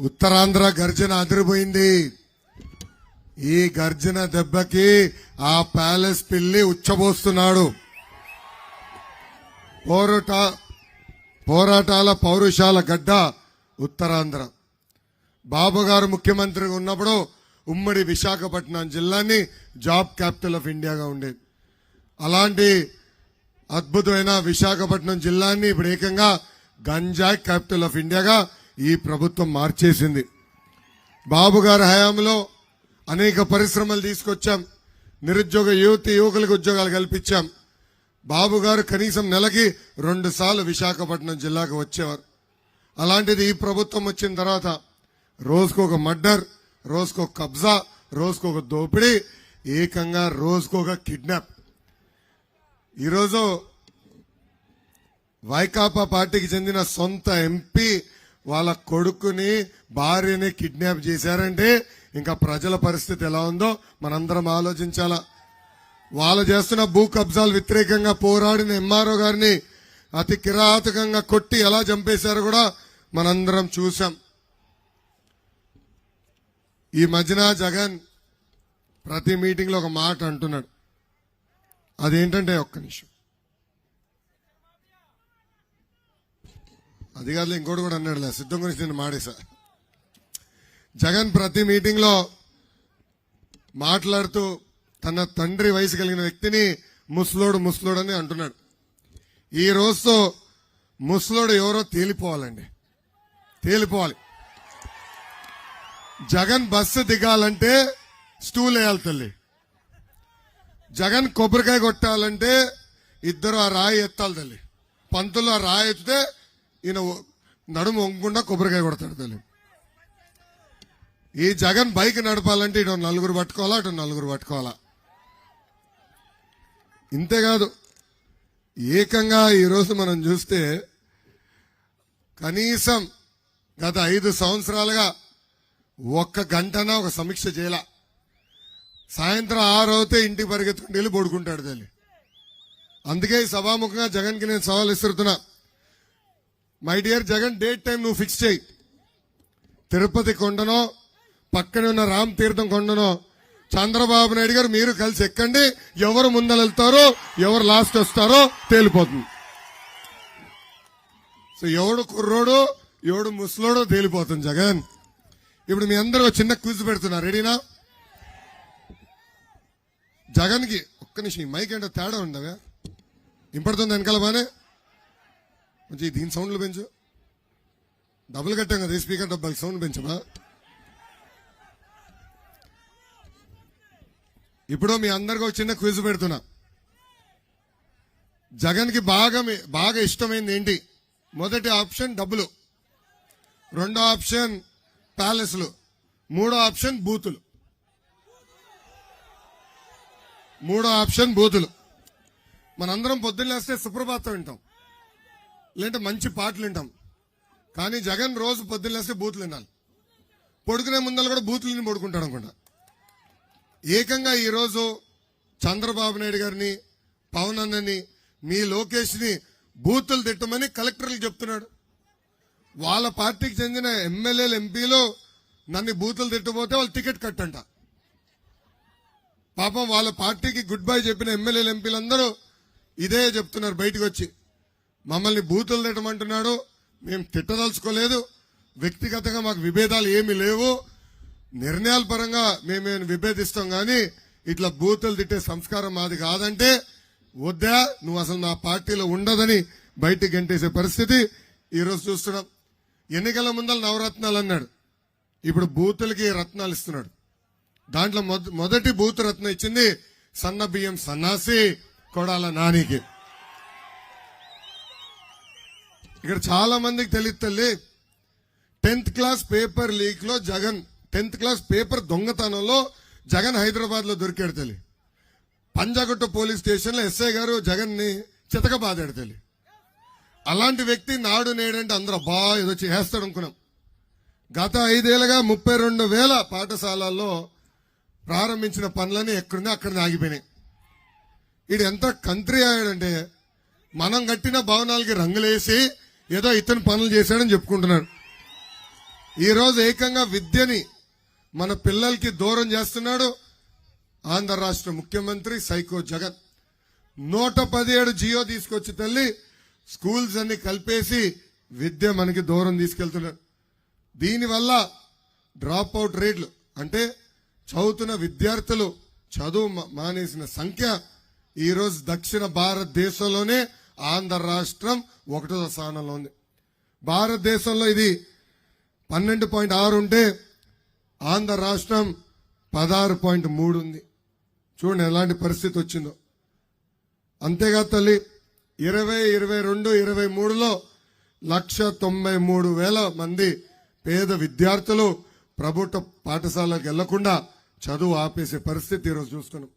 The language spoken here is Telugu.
ఉత్తరాంధ్ర గర్జన అదిరిపోయింది. ఈ గర్జన దెబ్బకి ఆ ప్యాలెస్ పిల్లి ఉచ్చబోస్తున్నాడు. పోరాట పోరాటాల పౌరుషాల గడ్డ ఉత్తరాంధ్ర. బాబు గారు ముఖ్యమంత్రిగా ఉన్నప్పుడు ఉమ్మడి విశాఖపట్నం జిల్లాని జాబ్ క్యాపిటల్ ఆఫ్ ఇండియాగా ఉండేది అలాంటి అద్భుతమైన విశాఖపట్నం జిల్లాని ఇప్పుడు ఏకంగా గంజాయ్ క్యాపిటల్ ఆఫ్ ఇండియాగా ఈ ప్రభుత్వం మార్చేసింది. బాబు గారి హయాంలో అనేక పరిశ్రమలు తీసుకొచ్చాం. నిరుద్యోగ యువతి యువకులకు ఉద్యోగాలు కల్పించాం. బాబు గారు కనీసం నెలకి రెండు సార్లు విశాఖపట్నం జిల్లాకు వచ్చేవారు. అలాంటిది ఈ ప్రభుత్వం వచ్చిన తర్వాత రోజుకు ఒక మర్డర్ రోజుకు ఒక కబ్జా రోజుకు ఒక దోపిడీ ఏకంగా రోజుకు ఒక కిడ్నాప్. ఈరోజు వైకాపా పార్టీకి చెందిన సొంత ఎంపీ వాళ్ళ కొడుకుని భార్యని కిడ్నాప్ చేశారంటే ఇంకా ప్రజల పరిస్థితి ఎలా ఉందో మనందరం ఆలోచించాలా. వాళ్ళు చేస్తున్న భూ కబ్జాలు వ్యతిరేకంగా పోరాడిన ఎంఆర్ఓ గారిని అతి కిరాతకంగా కొట్టి ఎలా చంపేశారో కూడా మనందరం చూసాం ఈ మధ్యన జగన్ ప్రతి మీటింగ్లో ఒక మాట అంటున్నాడు. అదేంటంటే ఒక్క నిమిషం. అధికారులు ఇంకోటి కూడా అన్నాడులే. సిద్ధం గురించి నేను మాడేశా. జగన్ ప్రతి మీటింగ్లో మాట్లాడుతూ తన తండ్రి వయసు కలిగిన వ్యక్తిని ముసలోడు ముసలోడు అని అంటున్నాడు. ఈ రోజుతో ముసలోడు ఎవరో తేలిపోవాలండి. తేలిపోవాలి. జగన్ బస్సు దిగాలంటే స్టూల్ వేయాలి తల్లి. జగన్ కొబ్బరికాయ కొట్టాలంటే ఇద్దరు ఆ రాయి ఎత్తాలి తల్లి. పంతులు ఆ రాయి ఎత్తితే ఈయన నడుము వంగకుండా కొబ్బరికాయ కొడతాడు తల్లి. ఈ జగన్ బైక్ నడపాలంటే ఇటు నలుగురు పట్టుకోవాలా అటు నలుగురు పట్టుకోవాలా? ఇంతేకాదు ఏకంగా ఈరోజు మనం చూస్తే కనీసం గత ఐదు సంవత్సరాలుగా ఒక్క గంటన ఒక సమీక్ష చేయాల. సాయంత్రం ఆరు అవుతే ఇంటికి పరిగెత్తుకుని వెళ్ళి పడుకుంటాడు తల్లి. అందుకే సభాముఖంగా జగన్కి నేను సవాల్ ఇస్తున్నా my dear Jagan date time నువ్వు ఫిక్స్ చేయి. తిరుపతి కొండనో పక్కనే ఉన్న రామ్ తీర్థం కొండనో చంద్రబాబు నాయుడు గారు మీరు కలిసి ఎక్కండి. ఎవరు ముందర వెళ్తారో ఎవరు లాస్ట్ వస్తారో తేలిపోతుంది. సో ఎవడు కుర్రోడు ఎవడు ముసలోడో తేలిపోతుంది జగన్. ఇప్పుడు మీ అందరూ ఒక చిన్న క్విజ్ పెడుతున్నా. రెడీనా జగన్కి ఒక్క నిమిషం ఈ మైక్ ఏంటో తేడా ఉండగా ఇంపడుతుంది వెనకాల బానే? మంచి దీని సౌండ్లు పెంచు. డబ్బులు కట్టాం కదా స్పీకర్ డబ్బాకి సౌండ్ పెంచమా? ఇప్పుడు మీ అందరికి ఒక చిన్న క్విజ్ పెడుతున్నా. జగన్కి బాగా మీ- బాగా ఇష్టమైంది ఏంటి? మొదటి ఆప్షన్ డబ్బులు. రెండో ఆప్షన్ ప్యాలెస్లు. మూడో ఆప్షన్ బూతులు. మూడో ఆప్షన్ బూతులు. మనందరం పొద్దున్నేస్తే సుప్రభాతం వింటాం. లేదంటే మంచి పాటలు వింటాం. కానీ జగన్ రోజు పొద్దున్నేస్తే బూతులు వినాలి. పొడుకునే ముందర కూడా బూతులు విని పడుకుంటాడు అనుకుంటా. ఏకంగా ఈరోజు చంద్రబాబు నాయుడు గారిని పవన్ అన్నని మీ లోకేష్ని బూతులు తిట్టమని కలెక్టర్లు చెప్తున్నాడు. వాళ్ళ పార్టీకి చెందిన ఎమ్మెల్యేలు ఎంపీలు నన్ను బూతులు తిట్టబోతే వాళ్ళు టికెట్ కట్టంట. పాపం వాళ్ళ పార్టీకి గుడ్ బై చెప్పిన ఎమ్మెల్యేలు ఎంపీలందరూ ఇదే చెప్తున్నారు బయటకు వచ్చి. మమ్మల్ని బూతులు తిట్టమంటున్నాడు. మేము తిట్టదలుచుకోలేదు. వ్యక్తిగతంగా మాకు విభేదాలు ఏమీ లేవు. నిర్ణయాల పరంగా మేము విభేదిస్తాం కానీ ఇట్లా బూతులు తిట్టే సంస్కారం మాది కాదంటే వద్దా నువ్వు అసలు నా పార్టీలో ఉండదని బయటికి గంటేసే పరిస్థితి ఈరోజు చూస్తున్నాం. ఎన్నికల ముందర నవరత్నాలు అన్నాడు. ఇప్పుడు బూతులకి రత్నాలు ఇస్తున్నాడు. దాంట్లో మొదటి బూత్ రత్నం ఇచ్చింది సన్న బియ్యం సన్నాసి కొడాల నానికి. ఇక్కడ చాలా మందికి తెలియదు తల్లి. టెన్త్ క్లాస్ పేపర్ లీక్లో జగన్ టెన్త్ క్లాస్ పేపర్ దొంగతనంలో జగన్ హైదరాబాద్లో దొరికాడు తల్లి. పంజాగుట్ట పోలీస్ స్టేషన్లో ఎస్ఐ గారు జగన్ని చితక బాదాడు తల్లి. అలాంటి వ్యక్తి నాడు నేడంటే అందరూ బా ఏదో చేస్తాడు అనుకున్నాం. గత ఐదేళ్ళుగా ముప్పై రెండు వేల పాఠశాలల్లో ప్రారంభించిన పనులని ఎక్కడున్నా అక్కడ ఆగిపోయినాయి. ఇది ఎంత కంట్రీ అయ్యాడంటే మనం కట్టిన భవనాలకి రంగులేసి ఏదో ఇతను పనులు చేశాడని చెప్పుకుంటున్నాడు. ఈరోజు ఏకంగా విద్యని మన పిల్లలకి దూరం చేస్తున్నాడు ఆంధ్ర రాష్ట్ర ముఖ్యమంత్రి సైకో జగన్. నూట పదిహేడు జియో తీసుకొచ్చి తల్లి స్కూల్స్ అన్ని కలిపేసి విద్య మనకి దూరం తీసుకెళ్తున్నాడు. దీనివల్ల డ్రాప్ అవుట్ రేట్లు అంటే చదువుతున్న విద్యార్థులు చదువు మానేసిన సంఖ్య ఈరోజు దక్షిణ భారతదేశంలోనే ఆంధ్ర రాష్ట్రం ఒకటో స్థానంలో ఉంది. భారతదేశంలో ఇది పన్నెండు పాయింట్ ఆరు ఉంటే ఆంధ్ర రాష్ట్రం పదహారు పాయింట్ మూడు ఉంది. చూడండి ఎలాంటి పరిస్థితి వచ్చిందో. అంతేగా తల్లి ఇరవై ఇరవై రెండు ఇరవై మూడులో లక్ష తొంభై మూడు వేల మంది పేద విద్యార్థులు ప్రభుత్వ పాఠశాలకు వెళ్ళకుండా చదువు ఆపేసే పరిస్థితి ఈరోజు చూస్తున్నాం.